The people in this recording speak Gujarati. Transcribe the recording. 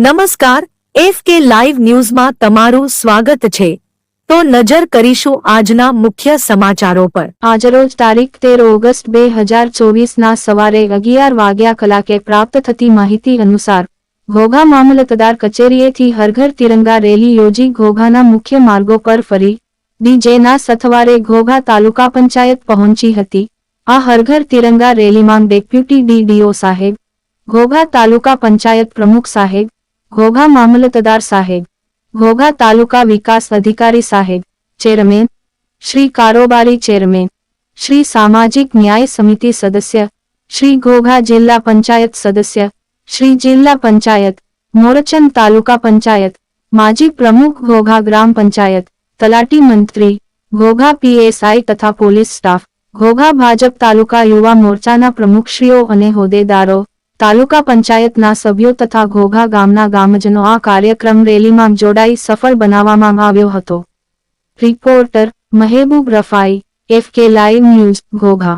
નમસ્કાર, એફ કે લાઈવ ન્યૂઝમાં તમારું સ્વાગત છે. તો નજર કરીશું આજના મુખ્ય સમાચારો પર. આજરોજ તારીખ તેર ઓગસ્ટ બે હજાર ચોવીસના સવારે અગિયાર વાગ્યા કલાકે પ્રાપ્ત થતી માહિતી અનુસાર, ઘોઘા મામલતદાર કચેરીએથી હરઘર તિરંગા રેલી યોજી ઘોઘાના મુખ્ય માર્ગો પર ફરી, ડીજેના સથવારે ઘોઘા તાલુકા પંચાયત પહોંચી હતી. આ હરઘર તિરંગા રેલીમાં ડેપ્યુટી ડીડીઓ સાહેબ, ઘોઘા તાલુકા પંચાયત પ્રમુખ સાહેબ ઘોઘા મામલતદાર સાહેબ ઘોઘા તાલુકા વિકાસ અધિકારી સાહેબ ચેરમેન શ્રી કારોબારી ચેરમેન શ્રી સામાજિક ન્યાય સમિતિ સદસ્ય શ્રી ઘોઘા જિલ્લા પંચાયત સદસ્ય શ્રી જિલ્લા પંચાયત મોરચંદ તાલુકા પંચાયત માજી પ્રમુખ ઘોઘા ગ્રામ પંચાયત તલાટી મંત્રી ઘોઘા પીએસઆઈ તથા પોલીસ સ્ટાફ ઘોઘા ભાજપ તાલુકા યુવા મોરચાના પ્રમુખશ્રીઓ અને હોદ્દેદારો તાલુકા પંચાયતના સભ્યો તથા ઘોઘા ગામના ગામજનો આ કાર્યક્રમ રેલીમાં જોડાઈ સફળ બનાવવામાં આવ્યો હતો. Reporter Mehboob Rafai, F live news, Ghogha.